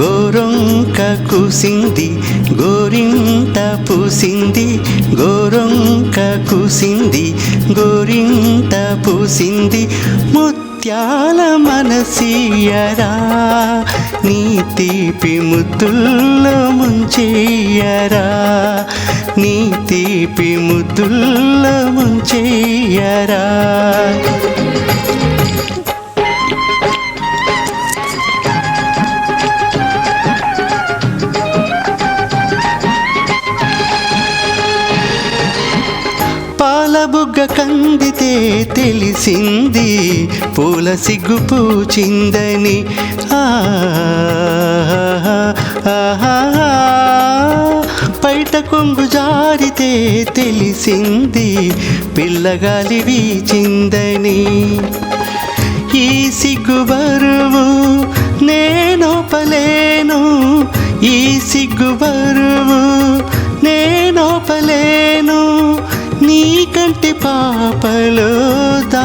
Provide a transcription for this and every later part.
గోరొంక కుసింది గోరింత పూసింది గోరొంక కుసింది గోరింత పూసింది. ముత్యాల మనసీయరా నీ తీపి ముద్దుల్లో ముంచేయరా నీ తీపి ముద్దుల్లో ముంచేయరా. తెలిసింది పూల సిగ్గు పూచిందని. ఆ, ఆహా, పైట కొంగు జారితే తెలిసింది పిల్లగాలి వీచిందని. ఈ సిగ్గు బరువు నేనోపలేను ఈ సిగ్గు బరువు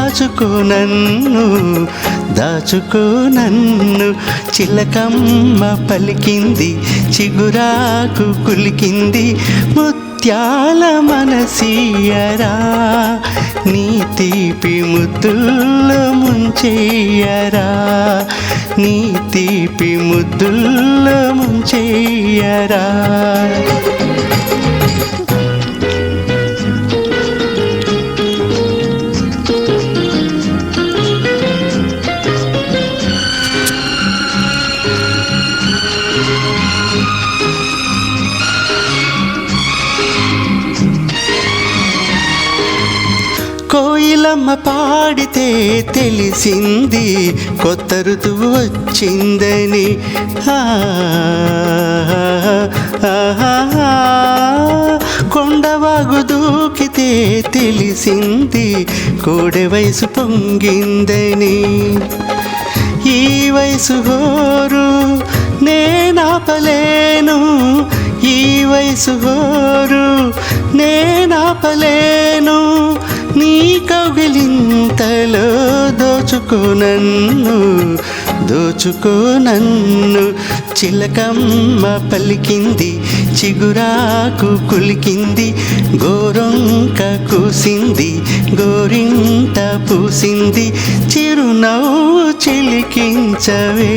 దాచుకో నన్ను దాచుకో నన్ను. చిలకమ్మ పలికింది చిగురాకు కులికింది ముత్యాల మనసీయరా. నీ తీపి ముద్దుల్లో ముంచెయ్యరా నీ తీపి ముద్దుల్లో ముంచెయ్యరా కోయిలమ్మ పాడితే తెలిసింది కొత్త ఋతువు వచ్చిందని. కొండవాగు దూకితే తెలిసింది కోడె వయసు పొంగిందని. ఈ వయసు గోరు నేనాపలేను ఈ వయసు గోరు నేనాపలేను దోచుకో నన్ను దోచుకో నన్ను. చిలకమ్మ పలికింది చిగురాకు కులికింది గోరొంక కూసింది గోరింట పూసింది. చిరునవ్వు చిలికించవే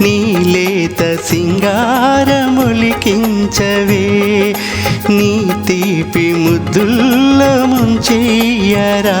నీలేత సింగారములికించవే. నీ తీపి ముద్దుల్లో ముంచెయ్యరా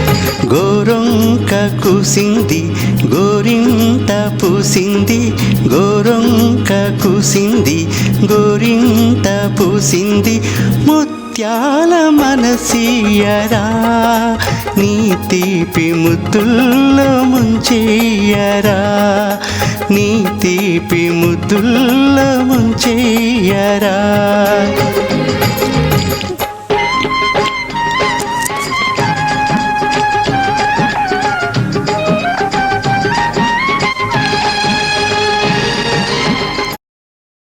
కుసింది గోరింత పూసింది గోరొంక కుసింది గోరింత పూసింది ముత్యాల మనసీయరా నీ తీపి ముద్దుల్లో ముంచేయరా నీ తీపి ముద్దుల్లో ముంచేయరా.